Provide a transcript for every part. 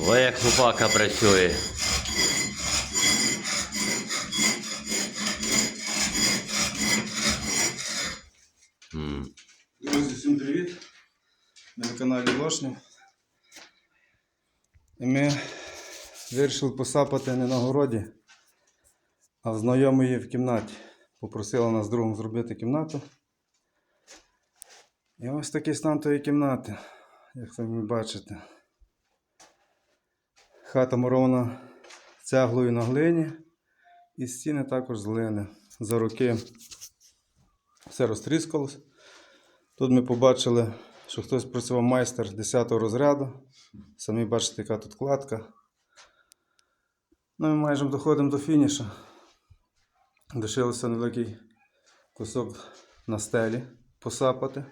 Ой, як хлопака працює. Друзі, всім привіт! Ми на каналі Лошнів. І ми вирішили посапати не на городі, а в знайомої в кімнаті. Попросила нас другом зробити кімнату. І ось такий стан тої кімнати, як самі бачите. Хата мурована цеглою на глині і стіни також з глини. За роки все розтріскалось. Тут ми побачили, що хтось працював майстер 10 розряду. Самі бачите, яка тут кладка. Ну, ми майже доходимо до фінішу. Лишилося невеликий кусок на стелі посапати.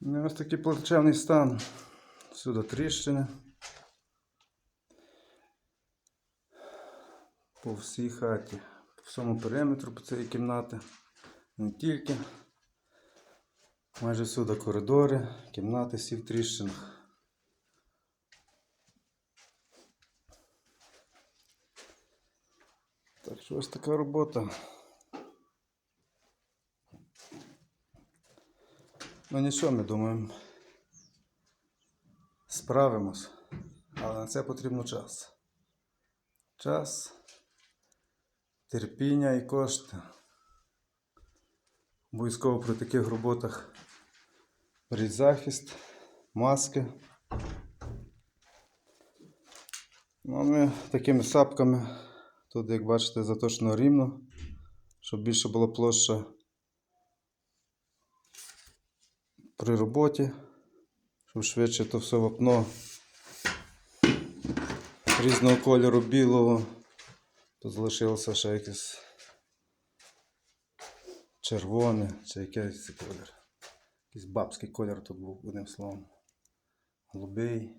Ну, ось такий плачевний стан. Всюди тріщини. По всій хаті, по всьому периметру по цієї кімнати. Не тільки. Майже всюди коридори, кімнати всі в тріщинах. Так що ось така робота. Ну нічого, ми думаємо. Справимось. Але на це потрібно час. Час, терпіння і кошти. Обов'язково при таких роботах беріть маски. Ну, ми такими сапками, тут, як бачите, заточено рівно, щоб більше була площа при роботі, щоб швидше то все вапно різного кольору білого. Тут залишилося ще якесь червоне чи якийсь колір. Якийсь бабський колір тут був, одним словом. Голубий.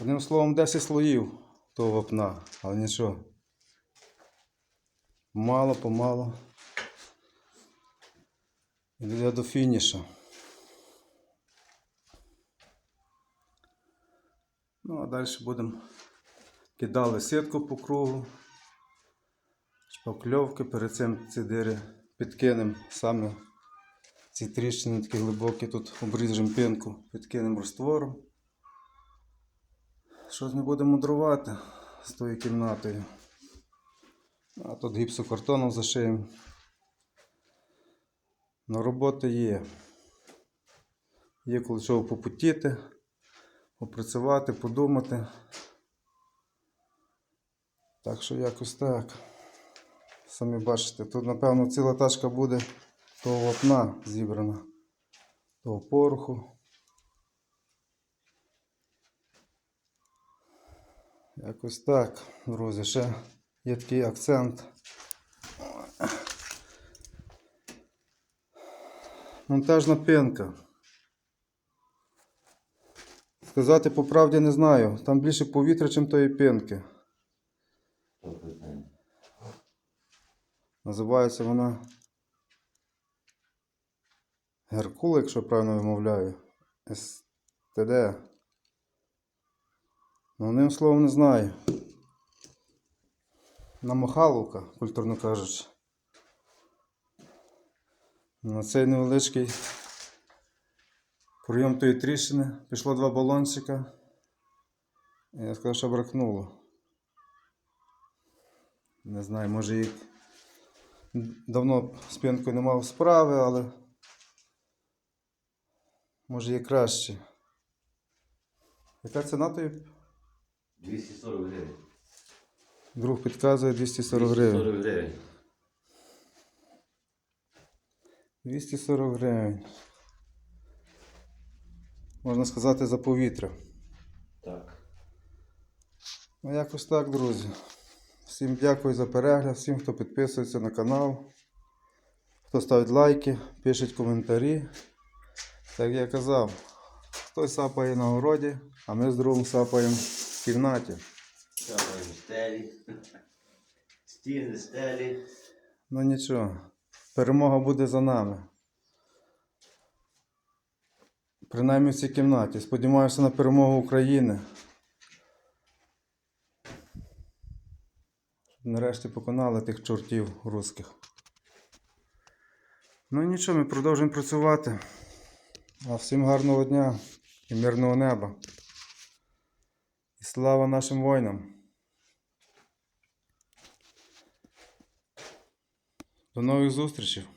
Одним словом, 10 слоїв того вапна, але нічого. Мало помалу. Іде до фініша. Ну, а далі будемо кидали сітку по кругу, шпакльовки, перед цим ці дири підкинемо саме ці тріщини такі глибокі, тут обріжемо пінку, підкинемо раствором. Щось ми будемо мудрувати з тою кімнатою. А тут гіпсокартоном зашиємо. Но робота є. Є коли чого попутіти, попрацювати, подумати. Так що якось так. Самі бачите, тут, напевно, ціла тачка буде того вапна зібрана, того пороху. Якось так, друзі, ще є такий акцент. Монтажна пінка. Сказати по правді не знаю. Там більше повітря, ніж тої пінки. Називається вона Геркул, якщо правильно вимовляю. СТД. Ну, одним словом не знаю. Намахаловка, культурно кажучи. На цей невеличкий прийом тої тріщини пішло два балончика. Я сказав, що бракнуло. Не знаю, може їх давно з пінкою не мав справи, але може є краще. Яка ціна тої? 240 гривень. Друг підказує 240 гривень. 240 гривень. 240 гривень. Можна сказати за повітря. Так. Ну, якось так, друзі. Всім дякую за перегляд, всім, хто підписується на канал, хто ставить лайки, пишуть коментарі. Так як я казав, хтось сапає на городі, а ми з другом сапаємо в кімнаті. Сапаємо стелі. Стіни, стелі. Ну нічого, перемога буде за нами. Принаймні в цій кімнаті. Сподіваюся на перемогу України. Нарешті поконали тих чортів русських. Ну і нічого, ми продовжуємо працювати. А всім гарного дня і мирного неба. І слава нашим воїнам. До нових зустрічей!